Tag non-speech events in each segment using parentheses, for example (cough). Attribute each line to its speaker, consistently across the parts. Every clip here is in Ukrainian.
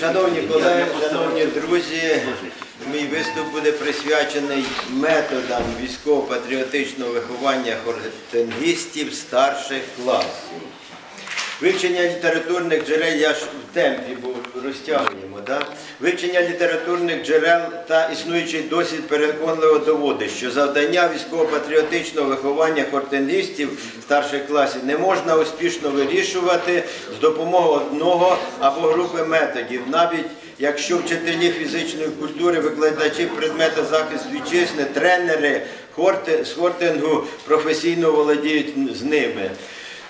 Speaker 1: Шановні колеги, шановні друзі, мій виступ буде присвячений методам військово-патріотичного виховання хортингістів старших класів. Вивчення літературних джерел, я ж в темпі, бо розтягуємо, да? вивчення літературних джерел та існуючий досвід переконливо доводить, що завдання військово-патріотичного виховання хортингістів старших класів не можна успішно вирішувати з допомогою одного або групи методів, навіть якщо вчителі фізичної культури, викладачі предмету захисту вітчизни, тренери хорти- з хортингу професійно володіють з ними.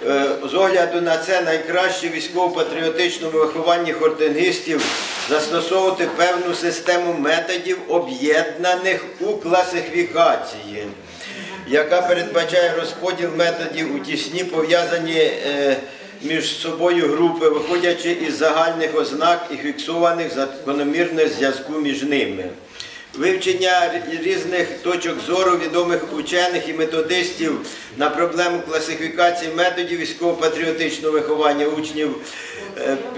Speaker 1: Е, З огляду на це найкраще військово-патріотичному вихованні хортингістів застосовувати певну систему методів, об'єднаних у класифікації, яка передбачає розподіл методів у тісні пов'язані е, між собою групи, виходячи із загальних ознак і фіксованих закономірних зв'язку між ними. Вивчення різних точок зору відомих учених і методистів на проблему класифікації методів військово-патріотичного виховання учнів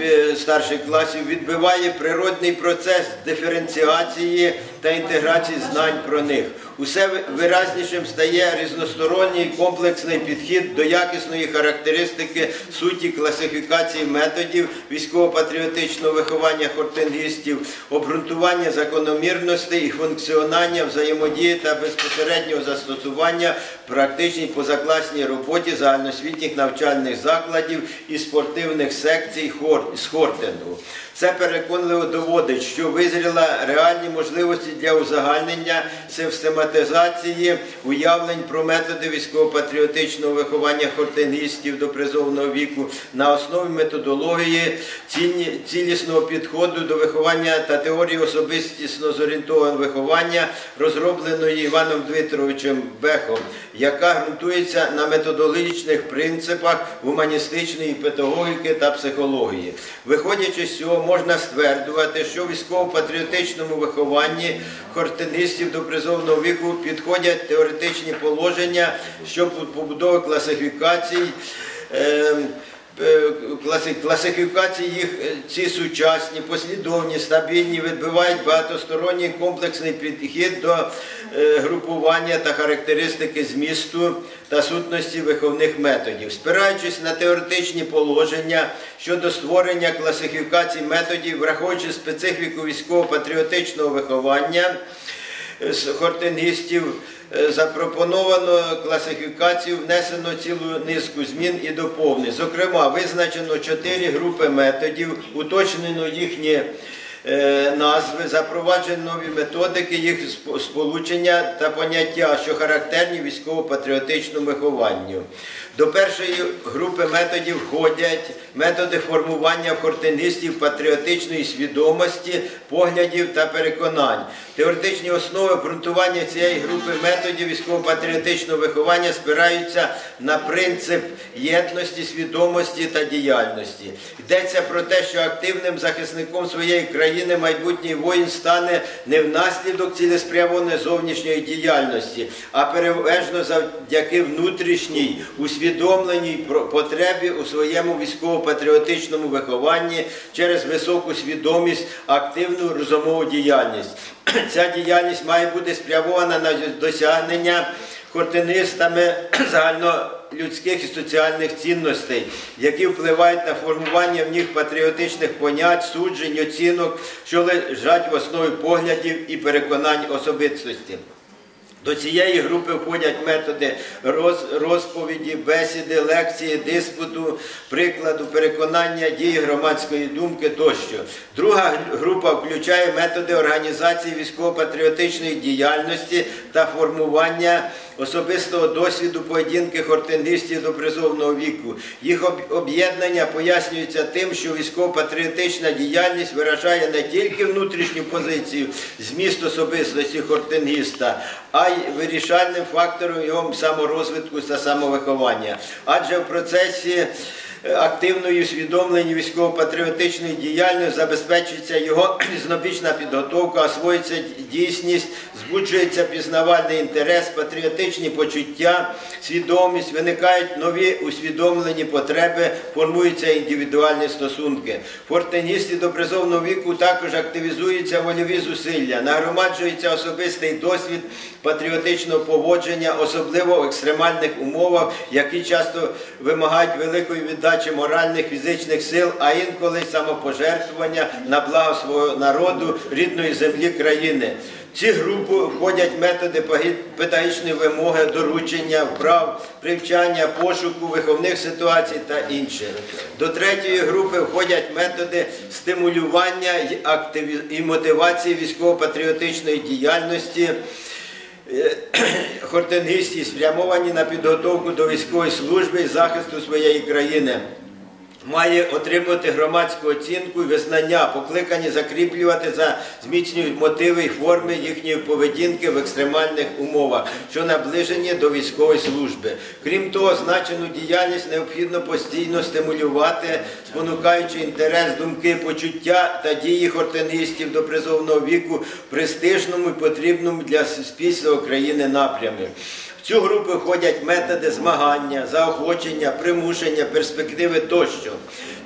Speaker 1: е, старших класів відбиває природний процес диференціації та інтеграції знань про них. Усе виразнішим стає різносторонній комплексний підхід до якісної характеристики суті класифікації методів військово-патріотичного виховання хортингістів, обґрунтування закономірностей і функціонування взаємодії та безпосереднього застосування практичній позакласній роботі загальноосвітніх навчальних закладів і спортивних секцій з хортингу. Це переконливо доводить, що визріла реальні можливості для узагальнення систематизації уявлень про методи військово-патріотичного виховання хортингістів до призовного віку на основі методології цілісного підходу до виховання та теорії особистісно зорієнтованого виховання, розробленої Іваном Дмитровичем Бехом, яка ґрунтується на методологічних принципах гуманістичної педагогіки та психології. Виходячи з цього, можна стверджувати, що в військово-патріотичному вихованні хортинистів до призовного віку підходять теоретичні положення щодо побудови класифікацій. ем, е, класи- Класифікації їх е, ці сучасні, послідовні, стабільні, відбивають багатосторонній комплексний підхід до е, групування та характеристики змісту та сутності виховних методів. Спираючись на теоретичні положення щодо створення класифікацій методів, враховуючи специфіку військово-патріотичного виховання, хортингістів е, запропоновано класифікацію, внесено цілу низку змін і доповнень. Зокрема, визначено чотири групи методів, уточнено їхні е, назви, запроваджено нові методики, їх сполучення та поняття, що характерні військово-патріотичному вихованню. До першої групи методів входять методи формування в патріотичної свідомості, поглядів та переконань. Теоретичні основи обґрунтування цієї групи методів військово-патріотичного виховання спираються на принцип єдності, свідомості та діяльності. Йдеться про те, що активним захисником своєї країни майбутній воїн стане не внаслідок цілеспрямованої зовнішньої діяльності, а переважно завдяки внутрішній усвідомленій потребі у своєму військово-патріотичному вихованні через високу свідомість, активну розумову діяльність. (clears throat) Ця діяльність має бути спрямована на досягнення хортинистами (clears throat) загальнолюдських і соціальних цінностей, які впливають на формування в них патріотичних понять, суджень, оцінок, що лежать в основі поглядів і переконань особистості. До цієї групи входять методи роз- розповіді, бесіди, лекції, диспуту, прикладу, переконання, дії громадської думки тощо. Друга група включає методи організації військово-патріотичної діяльності та формування особистого досвіду поєдинки хортингістів до призовного віку. Їх об'єднання пояснюється тим, що військово-патріотична діяльність виражає не тільки внутрішню позицію, зміст особистості хортингіста, а й вирішальним фактором його саморозвитку та самовиховання. Адже в процесі активної усвідомлення військово-патріотичної діяльності, забезпечується його (clears throat) різнобічна підготовка, освоюється дійсність, збуджується пізнавальний інтерес, патріотичні почуття, свідомість, виникають нові усвідомлені потреби, формуються індивідуальні стосунки. Фортеністи до призовного віку також активізуються вольові зусилля, нагромаджується особистий досвід патріотичного поводження, особливо в екстремальних умовах, які часто вимагають великої віддачі моральних фізичних сил, а інколи самопожертвування на благо свого народу, рідної землі країни. В ці групи входять методи педагогічної вимоги, доручення, вправ, привчання, пошуку, виховних ситуацій та інше. До третьої групи входять методи стимулювання і мотивації військово-патріотичної діяльності. Хортингістів спрямовані на підготовку до військової служби і захисту своєї країни. Має отримувати громадську оцінку і визнання, покликані закріплювати за зміцнюють мотиви і форми їхньої поведінки в екстремальних умовах, що наближені до військової служби. Крім того, значену діяльність необхідно постійно стимулювати, спонукаючи інтерес, думки, почуття та дії хортингістів до призовного віку в престижному і потрібному для суспільства України напрямі. Цю групу входять методи змагання, заохочення, примушення, перспективи тощо.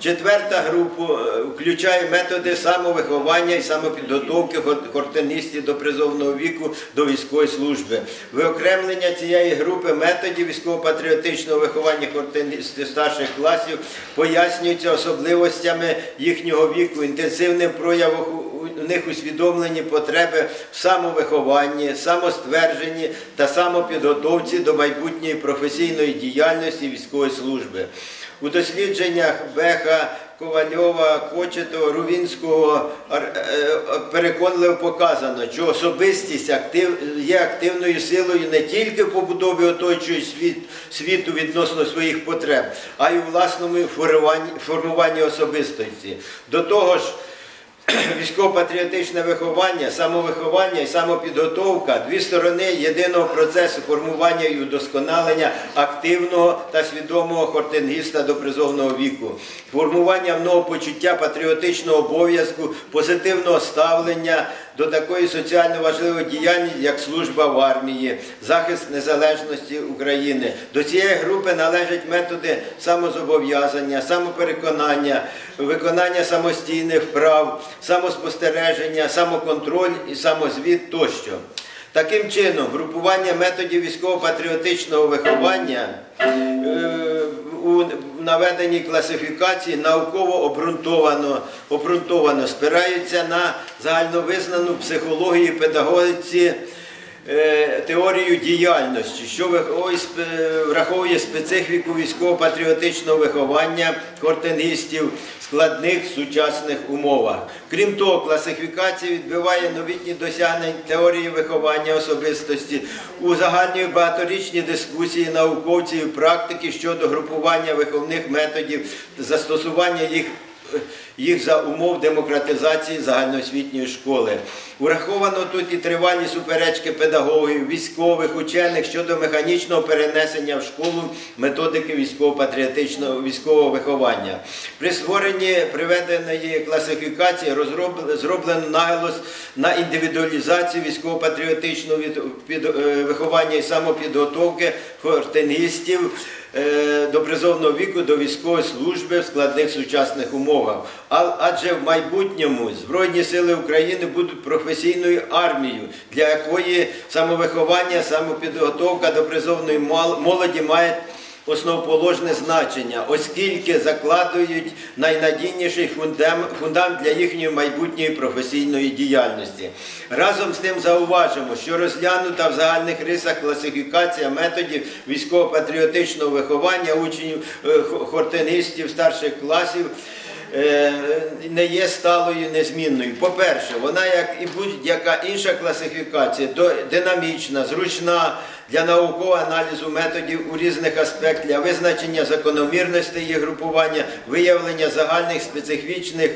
Speaker 1: Четверта група е, включає методи самовиховання і самопідготовки хортиністів до призовного віку до військової служби. Виокремлення цієї групи методів військово-патріотичного виховання хортиністів старших класів пояснюється особливостями їхнього віку, інтенсивним проявом у- них усвідомлені потреби в самовихованні, самоствердженні та самопідготовці до майбутньої професійної діяльності військової служби. У дослідженнях Беха, Ковальова, Кочетова, Рувінського е, е, переконливо показано, що особистість актив, є активною силою не тільки в побудові оточуючого світ, світу відносно своїх потреб, а й у власному формуванні особистості. До того ж, (clears throat) військово-патріотичне виховання, самовиховання і самопідготовка дві сторони єдиного процесу формування і удосконалення активного та свідомого хортингіста до призовного віку, формування в нього почуття патріотичного обов'язку, позитивного ставлення до такої соціально важливої діяльності, як служба в армії, захист незалежності України. До цієї групи належать методи самозобов'язання, самопереконання, виконання самостійних вправ, самоспостереження, самоконтроль і самозвіт тощо. Таким чином, групування методів військово-патріотичного виховання е, у наведеній класифікації науково обґрунтовано, обґрунтовано спираються на загальновизнану психологію педагогіці теорію діяльності, що враховує специфіку військово-патріотичного виховання хортингістів в складних сучасних умовах. Крім того, класифікація відбиває новітні досягнення теорії виховання особистості, узагальнює багаторічні дискусії науковців і практики щодо групування виховних методів, застосування їх їх за умов демократизації загальноосвітньої школи. Враховано тут і тривалі суперечки педагогів, військових, учених щодо механічного перенесення в школу методики військово-патріотичного військового виховання. При створенні приведеної класифікації зроблено наголос на індивідуалізацію військово-патріотичного е, виховання і самопідготовки хортингістів е, до призовного віку до військової служби в складних сучасних умовах. Адже в майбутньому Збройні сили України будуть професійною армією, для якої самовиховання, самопідготовка до призовної молоді має основоположне значення, оскільки закладують найнадійніший фундамент для їхньої майбутньої професійної діяльності. Разом з тим зауважимо, що розглянута в загальних рисах класифікація методів військово-патріотичного виховання учнів е, хо- хортингістів старших класів. е, не є сталою незмінною. По-перше, вона, як і будь-яка інша класифікація, динамічна, зручна для наукового аналізу методів у різних аспектах, для визначення закономірностей їх групування, виявлення загальних специфічних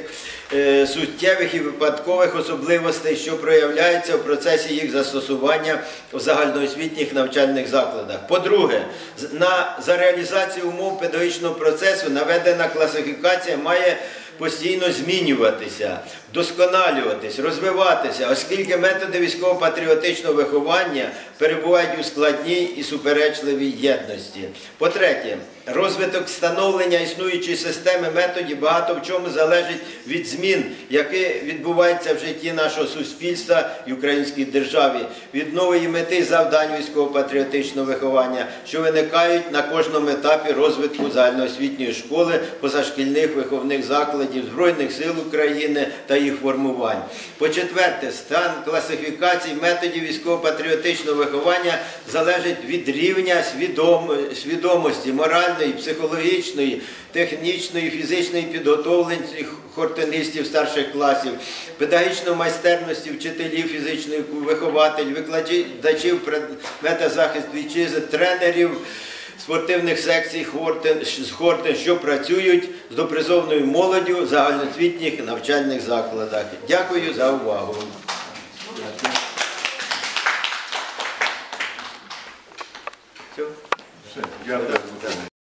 Speaker 1: е, суттєвих і випадкових особливостей, що проявляються в процесі їх застосування в загальноосвітніх навчальних закладах. По-друге, на, за реалізацію умов педагогічного процесу наведена класифікація має постійно змінюватися, вдосконалюватись, розвиватися, оскільки методи військово-патріотичного виховання перебувають у складній і суперечливій єдності. По-третє, розвиток встановлення існуючої системи методів багато в чому залежить від змін, які відбуваються в житті нашого суспільства і українській державі, від нової мети завдань військово-патріотичного виховання, що виникають на кожному етапі розвитку загальноосвітньої школи, позашкільних виховних закладів Збройних сил України та їх формувань. По-четверте, стан класифікації методів військово-патріотичного виховання залежить від рівня свідом- свідомості, моральної, психологічної, технічної, фізичної підготовленості хортинистів старших класів, педагогічної майстерності вчителів фізичної вихователів, викладачів предмета захист вітчизни, тренерів спортивних секцій Хортин, що працюють з допризовною молоддю в загальноосвітніх навчальних закладах. Дякую за увагу.